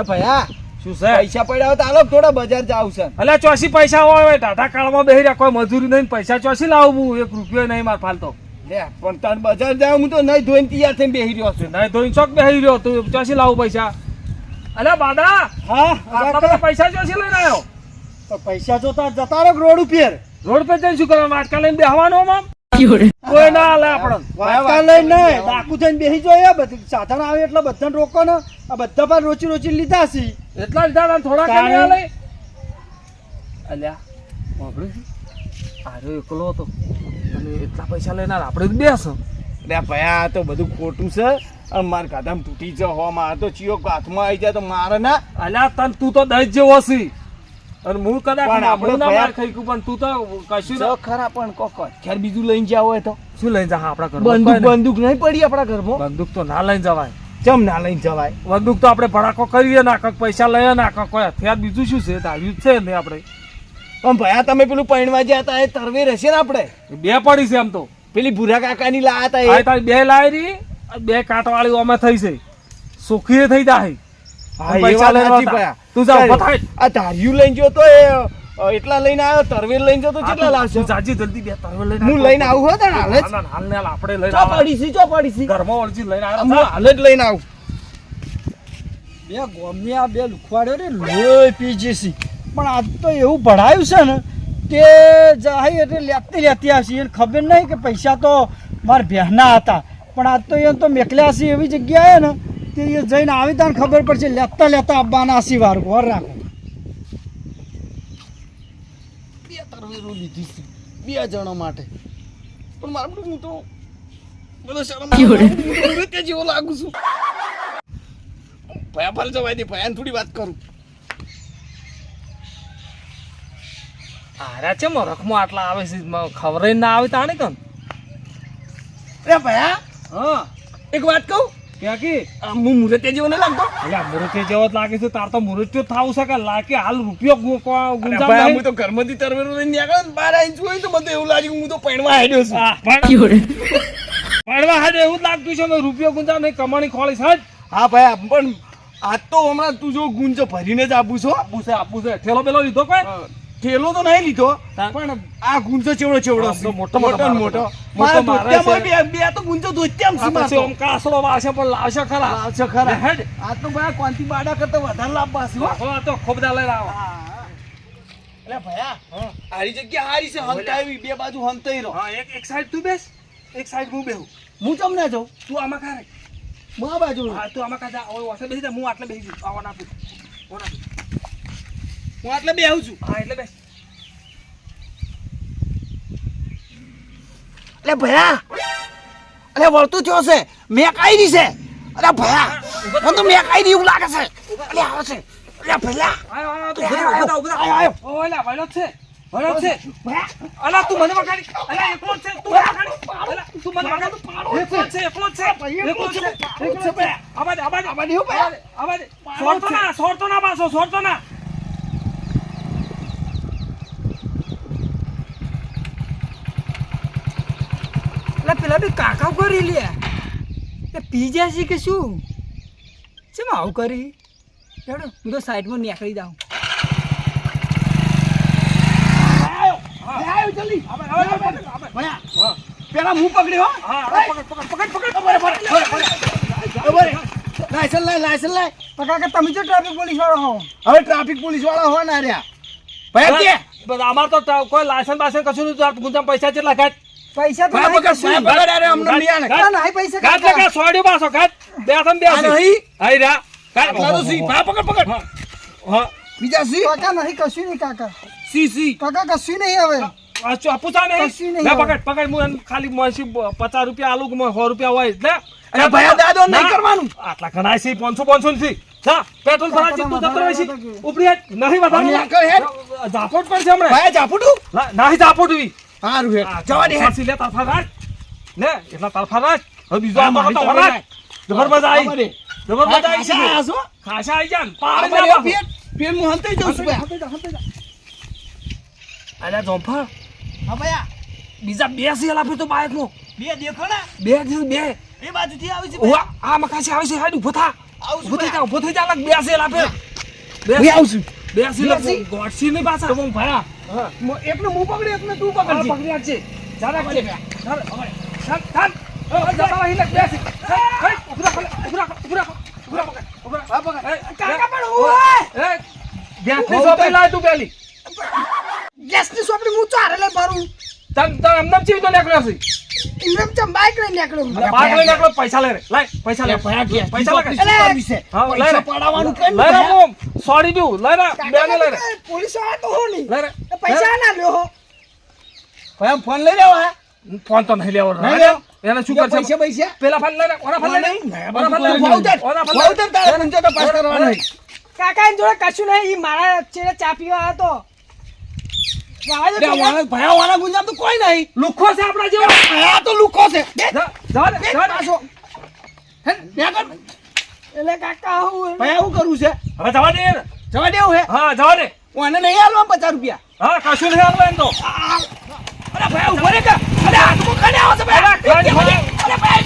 એ ભયા શું છે? પૈસા પડ્યા હોય તો આલો થોડા બજાર જાવ છે. અલ્યા ચોસી પૈસા હોય ટાટા કાળમાં બેહી રહ્યા કોઈ મજૂરી નહીં પૈસા ચોસી લાવું એક રૂપિયો નહીં માર ફાલતો. લે પણ તાર બજાર જાવ હું તો નહીં ધોઈને તૈયાર થઈને બેહી રહ્યો છું. નહીં તો ચોક બેહી રહ્યો તું ચોસી લાવું પૈસા. અલ્યા બાદા હા આટલા બધા પૈસા ચોસી લઈને આવ્યો? તો પૈસા જોતા જતા રહો રોડ ઉપર? રોડ પર જઈને શું કરવાનું? માટકા લઈને બેહવાનું આમ? કોઈ ના હાલે આપણને. વાતા લઈને નહીં, ડાકુ થઈને બેસી જોઈએ બધી. સાધન આવે એટલે બધાને રોકો ને આ બધા પણ રોચી રોચી લીધા છે. એટલા લીધા ને થોડા. કાઢી આલે અલ્યા વાપર્યું આરો એકલો હતો. અને એટલા પૈસા લઈને આપણે જ બેસો. લે ભયા આ તો બધું ખોટું છે. માર ગાધામાં તૂટી જ હો મારે તો ચિયો હાથમાં આવી જાય તો મારે ના. અલ્યા તન તું તો દસ જેવો છી. અને હું કદાચ આપણે પણ તું તો કશું જો ખરા પણ કોક ખેર બીજું લઈને જાવ હોય તો. શું લઈને જા આપણા ઘર બંદૂક બંદૂક નહીં પડી આપણા ઘરમાં. બંદૂક તો ના લઈને જવાય. ચમ ના લઈને જવાય? બંદૂક તો આપણે ભડાકો કરીએ ના કંઈક પૈસા લઈએ ના કંઈક કોઈ હથિયાર બીજું શું છે? ધાર્યું જ છે ને આપણે. પણ ભયા તમે પેલું પૈણવા જ્યાં હતા એ તરવે રહેશે ને આપણે? બે પડી છે આમ તો. પેલી ભૂરા કાકાની લાયા હતા એ. તારી બે લાવી અને બે કાંટવાળી અમે થઈ છે. સુખી થઈ જાય પૈસા લઈને. તું જા ઊભો આ ધાર્યું લઈને જો તો એ એટલા લઈને આવ્યો તરવેર લઈને જતો કેટલા લાવશે? જાજી જલ્દી બે તરવે લઈને હું લઈને આવું હો ને હાલે હાલ ને હાલ આપણે લઈને ચો આવા. પડી છે ચો પડી છે ઘરમાં વળજી લઈને હું હાલે જ લઈને આવું. બે ગોમની આ બે લુખવાડ્યો રે લોહી પીજીસી પણ આજ તો એવું ભણાયું છે ને કે જાય એટલે લેતી લેતી આવશે. એને ખબર નહીં કે પૈસા તો મારા બહેના હતા. પણ આજ તો એને તો મેકલ્યા છે એવી જગ્યાએ ને તે એ જઈને આવી તાને ખબર પડશે લેતા લેતા આવવાના હસી વાર. ઘર રાખો. તરવેરો લીધી છે બે જણા માટે. પણ મારા બધું હું તો બધો શરમ જેવો લાગુ છું. ભયા ફર જવાય દે ભયાને થોડી વાત કરું. આરા છે મરખમાં આટલા આવે છે ખબર ના આવે તાણે કન. અરે ભયા હા. એક વાત કહું? ક્યાં કી આ હું મૃત્યુ જેવો નહીં લાગતો. અલ્યા મુરતે જેવો જ લાગે છે તાર તો મુરત્યો થાવું છે કે લાગે હાલ રૂપિયો ગુંજામ હું તો ઘરમાંથી તરવેરો લઈને નીકળ્યો ને બહાર આવીને જોયું તો બધું એવું લાગ્યું હું તો પૈણવા હેડ્યો છું. એવું જ લાગતું છે મેં રૂપિયો ગુંજામ નહીં કમાણી ખોળી છે જ હા ભાઈ પણ આજ તો હમણાં તું જો ગુંજ ભરીને જ આપું છો આપું છે આપું છે. ઠેલો બેલો લીધો કોઈ? થેલો તો નહીં લીધો. પણ આ ગુંજો ચેવડો ચેવડો મોટો મોટો મોટો. મોટો. મારે બે બે તો ગુંજો ધોતિયામ છે આ મારે પછી તો. આમ કાસળો વાસે પણ લાવશે ખરા. લાવશે ખરા. હેડ. આ તો કોનથી બાડા કરતા વધારે લાભ છે હો. આ તો ખોબદા લઈને આવો. એટલે ભયા આરી જગ્યા હારી છે હંતાવી બે બાજુ હંતાઈ રહો હા એક એક સાઈડ તું બેસ એક સાઈડ હું બેહું. હું ના જાઉં? તું આમાં ખારે હું આ બાજુ હા તું આમાં ખાધા હવે વાસે બેસી જા હું આટલે બેસી જઉં. આવા ના પૂછ આવા ના એટલે બે આવું છું. હા એટલે બે. અરે ભયા અરે વળતું થયો છે મેં કાઈ દી છે. અરે ભયા મને તો મેં કાઈ દી એવું લાગે છે. અરે આવે છે. અરે ભયા. આયો આયો તું આયો, બધા બધા બધા આયો, આયો. ઓ એલા વળો છે. વળો છે. અલા તું મને વગાડી. અલા એકલો છે તું વગાડી. અલા તું મને વગાડી. એકલો છે એકલો છે. એકલો છે. એકલો છે આબાદ આબાદ એવું સોરતો ના સોરતો ના પાછો સોરતો ના. એટલે પેલા બે કાકા કરી લે. એ પી છે કે શું? ચમ આવું કરી? હેડો હું તો સાઈડમાં નીકળી જાઉં. પેલા હું પકડ્યો હો? હા પકડ પકડ પકડ લાયસન્સ લાય લાયસન્સ લાય. પણ કાકા તમે જો ટ્રાફિક પોલીસવાળા હો. હવે ટ્રાફિક પોલીસવાળા હો ના રહ્યા ભાઈ અમાર તો કોઈ લાયસન્સ બાયસન્સ કશું નહીં તાર ગુંજામ પૈસા કેટલા કાઢ પૈસા તો નહીં. કશું. અરે અમને. ના, પૈસા કાઢ કાકા. લે. સોડ્યો પાછો કાઢ બે થમ બે આ નહીં? આઈ રહ્યા કાઢ આટલા સી ભયા પકડ પકડ. હા. બીજા સી? કાકા નહીં કશું નહીં કાકા. સી સી. કાકા કશું નહીં હવે. આ ચો- પૂછા નહીં. હવે. પકડ પકડ હું ખાલી મોસી પચાસ રૂપિયા આલુ કે સો રૂપિયા હોય. લે. અરે ભયા દાદો નહીં ના. કરવાનું. આટલા ઘણા છે પાંચસો પાંચસો નથી. જા પેટ્રોલ ભરા છે તું જતો રહેશે ઉપરી નહીં. વધારે. પણ છે હમણાં. નહીં ઝાપટ? હારું હે જવા દે હેડ. ફાંસી લે તરફા રાખ લે એટલા તરફા રાખ હવે બીજો આ આ મારી તો. રાખ. જબર મજા આવા. જબર મજા આવી છો? ખાસા આવી જા ને. પાડ આ ના પેન પેન હું હંતાઈ જાઉં છું ભયા અલ્યા જોંફા હા ભયા. બીજા બે સેલ આપે તો બાઇક નો બે દેખો ને. બે બે. એ બાજુથી આવી છે ઓવા આ મકાસી આવે છે હાડ ઊભો થા. ઊભો થઈ જા ઊભો થઈ જા લાગ બેસી લા ફેર હું આવું છું. બેસી લે ગોડસી ને પાછા તો હું ભયા હા એકને હું પકડી એકને તું પકડ પકડી રાખજે. જા રાખજે ચાલ ચાલ ચાલ ઓ જતા લે બેસી. ઉભરા ઉભરા ઉભરા ઉભરા પકડ ઉભરા. હા પકડ. કાકા પણ હું એ ગેસની સોપડી લાય તું પેલી. ગેસની સોપડી હું ચારે લઈ ભરું તમ તમ એમને ચીવી તો નીકળ્યો છે ઇન્દ્રમ ચમ બાઈક લઈ નીકળ્યો બાર લઈ નીકળો પૈસા લે રે. લાય પૈસા લે ભયા પૈસા લાગે પૈસા હા લઈ રે. પડાવવાનું કેમ લઈ રે હું દઉં. લઈ રે બે લઈ રે. પોલીસવાળા તો હો નહીં. લઈ રે. એ પૈસા ના લ્યો ભાઈ ભયા ફોન લઈ લેવા હે? ફોન તો નહીં લેવો નહીં લેવો? એને શું કરશે? પૈસા પેલા ફોન લઈ રે ઓના ફોન લઈ લે. ઓના ફોન લઈ લે. ભાવ દર ઓના ફોન લઈ તારે મને તો પાસ કરવાનો નહીં. કાકા જોડે કશું નહીં. ઈ મારા ચેડે ચા પીવા હતો જવા દે બે પેલા. વાળા ભયા વાળા ગુંજામ તો કોઈ નહીં. લુખો છે આપણા જેવો. ભયા તો લુખો છે. એટલે કાકા હું ભયા શું કરવું છે? હવે જવા દે જવા દેવું હે? હા જવા દે. આને નહીં આલવા પચાસ રૂપિયા. હા કશું નહીં આવડે એમ તો. અરે ભયા ઊભો રે કે? અરે આવો અરે, ભાઈ.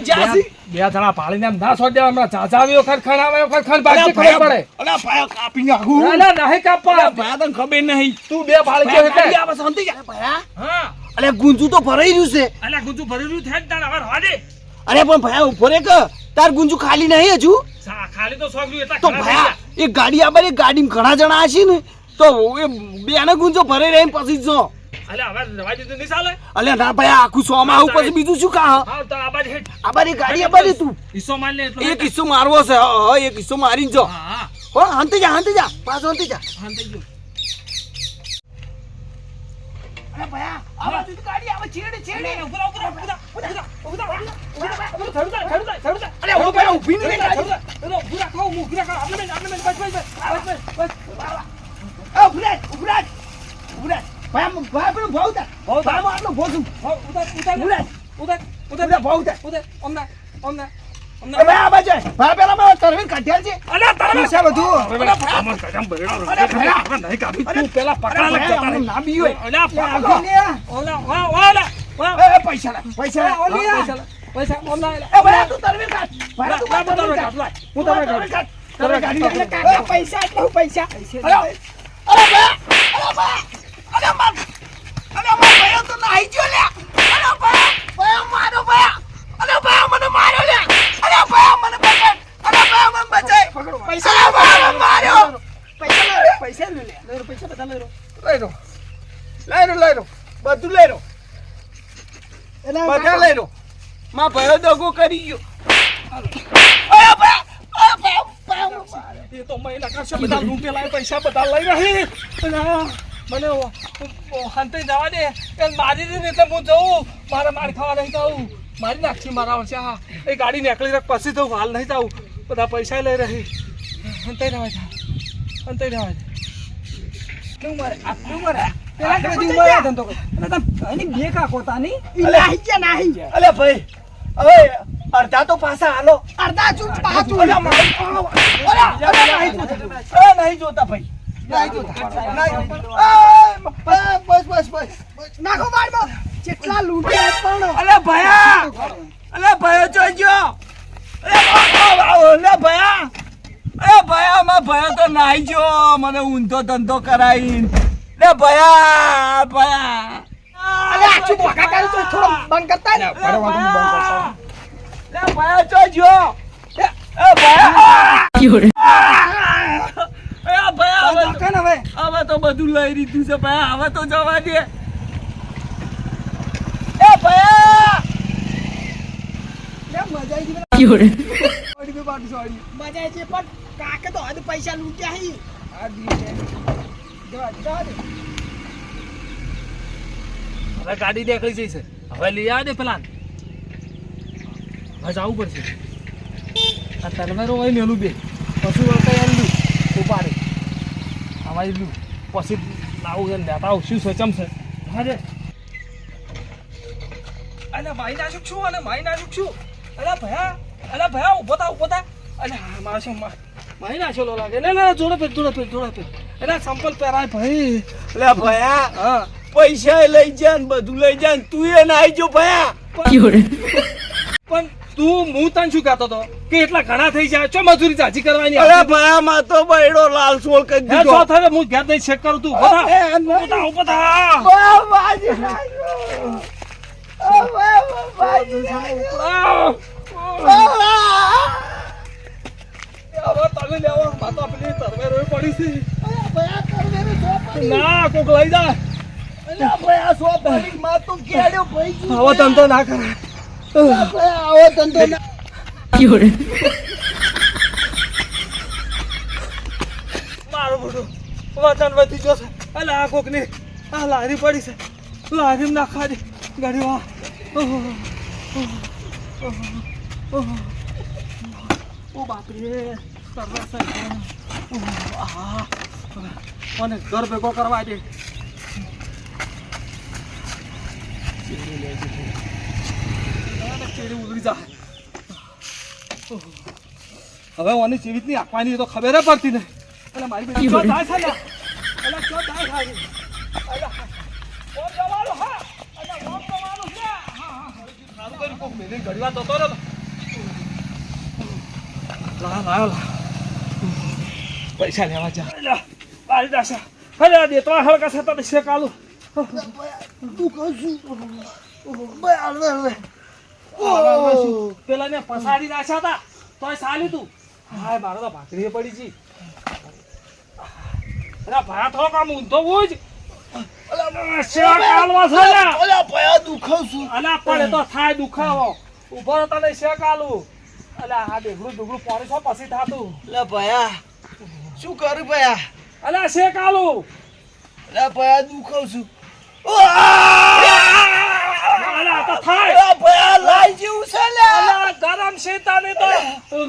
જ. બે- બે જણા પાડીને એમ ના છોડી દેવા. હમણાં ચાચા આવ્યો ખર ખર આવ્યો ખર ખર અરે બાકી ખબર પડે અરે ભયા કાપી નાખું ના ના નહીં કાપવા. ભયા તને ખબર નહીં. તું બે ગયો ભયા એટલે. આવે શાંતિ જા. ભયા હા. અલે ગુંજુ તો ભરાઈ રહ્યું છે. અલા ગુજુ રહ્યું છે ને તાણ હવે દે અરે પણ ભાયા ઊભો રે કે. તાર ગુંજુ ખાલી નહીં હજુ ખાલી તો એટલા તો ખરા એ ગાડી આબારી ગાડીમાં ઘણા જણા હશે ને તો એ બેને ગુંજો ભરે રહીને પછી જો. અલા ના ભયા આખું સોમાં આવું પછી બીજું શું કા આબારી ગાડી આબારી તું હિસ્સો માર લે એક કિસ્સો મારવો છે હા એક કિસ્સો મારીને જો હા હંતી જા હંતી જા પાછો હંતી જા હા થઈ અરે ભયા આ ગાડી આવે છેડે છેડે ઉભરા ઉભરા ઉભરા ઉભરા ઉભરા ઉભરા ઉભરા થડું થા, થડું અરે ઓ ભયા ઊભી નહીં થા. ઉભરા ખાઓ, હું ઉભરા ખાઓ. આપણે બેન, આપણે બેન, બસ, બસ, બસ, બસ, બસ. આ ઉભરાજ ઉભરાજ ઉભરાજ ભયા ભયા પેલો ભાવ તા ભાવ તા. ભાવ આટલો ભોસું હા, ઉતાર, ઉતાર, ઉતાર. ઉતાર, ઉતાર, ઉતાર, ભાવ ઉતાર. ઉતાર. ઓમના, ઓમના, એ ઓમના. ભયા આ બાજુ આય. ભયા પેલા મારા તરવીન કાઢ્યા છે અલા, તારા શું છે બધું? અરે ભયા, આમાં કજામ બરેડો અરે ભયા. હવે નહીં કાપી. તું પેલા પકડા અરે લગ ભયા, જતા આનું રહે. ના બી હોય. અલા, લે, પકડો. આગળ લે. ઓલા, વાહ, વાહ, ઓલા, વાહ. એ, એ, પૈસા પૈસા. પૈસા લા, પૈસા, એ ભયા તું તરવીન કાઢ. ભયા તું લા, કાઢ, લા, તરવીન લા, કાઢ. લા. હું તરવીન કાઢી કાઢ. લે. એટલે કાકા પૈસા એટલે પૈસા અરે, અરે ભયા, અરે ભયા, અરે માર, અરે માર ભયા તો નાહી ગયો લ્યા. અરે ભયા, ભયા મારો ભયા. અરે ભયા મને માર્યો લ્યા. અરે ભયા મને પકડ. અરે ભયા મને બચાય. પૈસા અરે ભયા મને માર્યો. પૈસા લે પૈસા લે લે લે પૈસા બધા લે લઈ લો. લઈ લો, લઈ લો. બધું લઈ લો. એટલે બધા કાકા, લઈ લો. માં ભયો દગો કરી ગયો. એ તો મહિના કરશે બધા પેલા પૈસા બધા લઈ રહી. મને હાંતે જવા દે. મારી દે તો એટલે હું જઉં. મારે માર ખાવા નહીં જાઉં મારી નાખી મારા વર્ષે હા. એ ગાડી નીકળી રાખ પછી તો હાલ નહીં જાઉં બધા પૈસા લઈ રહી. હંતે રહેવા જા હંતે રહેવા જા કેવું મારે? આટલું મારે? પેલા કે બધી ઉંમર ધંધો કરે. એટલે તમે એની બે કાકો તાની ઈ નાહી ગયા નાહી અલે ભાઈ. હવે અડધા તો પાછા હાલો. અડધા ચૂપ પાછું. અરે, અરે, નહીં જોતા. અરે, નહીં જોતા ભાઈ. નહીં જોતા. નહીં બસ બસ બસ નાખો જેટલા લૂંટે પણ. અલે ભયા. અલે ભયા જોજો અલે ભયા. અરે ભયા માં ભયા તો નાહી જો મને ઊંધો ધંધો કરાવીને લે ભયા ભયા. આછું બોકા કરી તો થોડો બંધ કરતા ને? લે ભયા જોજો એ એ ભયા એ ભયા હવે તો- કાકા હવે? હવે તો બધું લઈ લીધું છે ભયા હવે તો જવા દે. એ ભયા મજા આવી ગઈ બે બાટુ મજા આવી છે પણ કાકે તો હદ પૈસા લૂંટ્યા હી. આ જવા દે, જવા દે. હવે ગાડી દેખાઈ જઈ છે હવે લઈ આવે પેલા. હવે જવું પડશે. આ તરવેરો હોય મેલું બે. પછી વળતા એલું ઉપાડે આમાં એલું પછી લાવું છે લેતા આવું. શું સચમ છે? હાજે અલે માઈ નાખું છું અને માઈ નાખું છું. અલે ભયા અલે ભયા ઊભો થા ઊભો થા. અલે હા, મારા શું માઈ નાખેલો લાગે લે જોડે પે જોડે પે જોડે પે એટલે સંપલ પહેરાય ભાઈ. લે ભયા. હા. પૈસા લઈ જા ને બધું લઈ જા ને તું એ નાહી જો ભયા. પણ તું હું તને શું કહેતો હતો? કે એટલા ઘણા થઈ જાય. ચો મજૂરી જાજી કરવાની અરે ભયા માં તો બૈડો લાલ સોળ કરી દીધો. છો થાય હું ઘેર દઈ ચેક કરું તું. તને લેવા માતા પેલી તરવેરો પડી છે. ના કોક લઈ જાય ના આવો ધંધો ના મારું બધું વતન વધી અલે આ કોકની આ લારી પડી છે. લારી ના દે. ગાડી ઓહો. ઓ બાપરે સરસ મને ઘર ભેગો કરવા દે ચેડી લે છે. આ ચેડી ઉતરી જાય ઓહો. હવે ઓની જીવિતની આપવાની તો ખબર પડતી નહીં. એટલે મારી બેટી ચો જાય છે ને એટલે તો લા. લાયો પૈસા લેવા જા. એટલે મારી દાસા. અરે દે તો લે. પેલા ને પસાડી નાખ્યા હતા તોય સાલી તું. હાય મારો તો ભાખરી પડી છી. અરે ભાયા થોડો કામ ઊંધો હોય જ. ઊભો તને શેક આલું અલા આ ડેગડું ડુગડું પાણી છો પછી થાતું. લે ભયા શું કરું ભયા? અલા શેક આલું લે ભયા દુખાવ છું.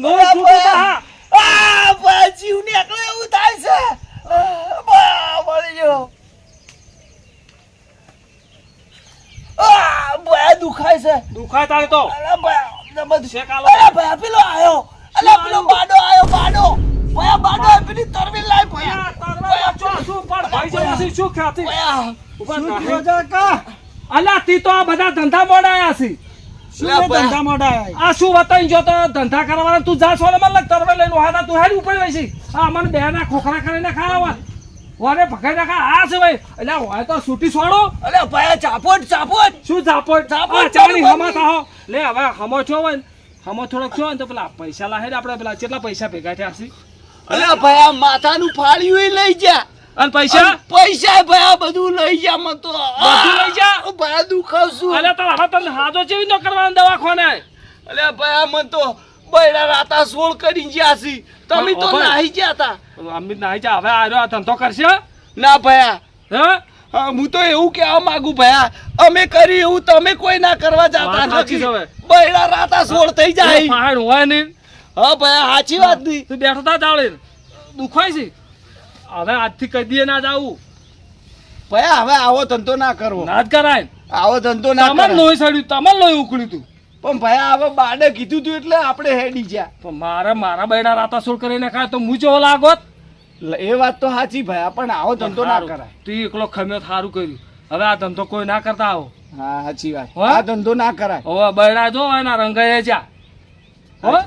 ગરમ તો આ એવું થાય છે ભયા મળી ગયો આ દુખાય છે દુખાય તારે તો અલા ભયા બધું શેક અલા ભયા પેલો આયો અલા પેલો બાડો આયો બાડો ભયા બાડો પેલી તરવી લાય ભયા તારવા શું પણ ભાઈ છે, શું ખ્યાતિ અલા તી તો આ બધા ધંધા મોડાયા છે. શું ધંધા આ વતાઈ જો તો ધંધા કરવાના તું જા મને તરવે લઈને હાડા તું હાડી ઉપર હોય આ મને બે ના ખોખરા કરીને ખાવા. વારે ભગાઈ નાખા. આ છે ભાઈ. એટલે હોય તો છૂટી છોડો અલા ભાઈ ચાપોટ ચાપોટ શું ચાપોટ ઝાપડ આ હમા થાઓ લે હવે હમો છો હોય ને હમો થોડોક છો ને તો પેલા પૈસા લાહે ને આપણે પેલા કેટલા પૈસા ભેગા થયા છે? અલે ભાઈ આ માથાનું ફાળ્યું લઈ જા. અને પૈસા? પૈસા ભાઈ આ બધું લઈ જા મન તો બધું લઈ જા? ભાઈ દુખાવશું અલે તો હવે તને હાજો જેવી ન કરવાનું દવાખાને? અલે આ મન તો બૈડા રાતા સોળ કરી જ્યા છી. તમે તો. નાહી ગયા તા. અમે નાહી જા હવે આર્યો આ ધંધો કરશે ના ભયા હે? હા, હું તો એવું કહેવા માંગુ ભયા અમે કરી એવું તમે કોઈ ના કરવા જતા નથી. બૈડા રાતા સોળ થઈ જાય. પહાડ હોય ને હા ભયા સાચી વાત નહીં. તું બેઠો તા ચાવડે દુખાય છે? હવે આજથી કહી દઈએ ના જાવું. ભયા હવે આવો ધંધો ના કરવો. ના જ કરાય. આવો ધંધો ના તમારે. લોહી સડ્યું તમાર લોહી ઉકળ્યું તું. પણ ભયા હવે બાડે કીધું તું એટલે આપણે હેડી જ્યાં પણ મારે મારા બૈડા રાતાસોળ કરીને ખાય તો હું જેવો લાગોત? એ વાત તો સાચી ભયા પણ આવો ધંધો ના કરાય. તું એકલો ખમ્યો સારું કર્યું. હવે આ ધંધો કોઈ ના કરતા આવો. હા સાચી વાત? આ ધંધો ના કરાય. હવે બૈડા જો એના રંગાઈ જ્યાં હો?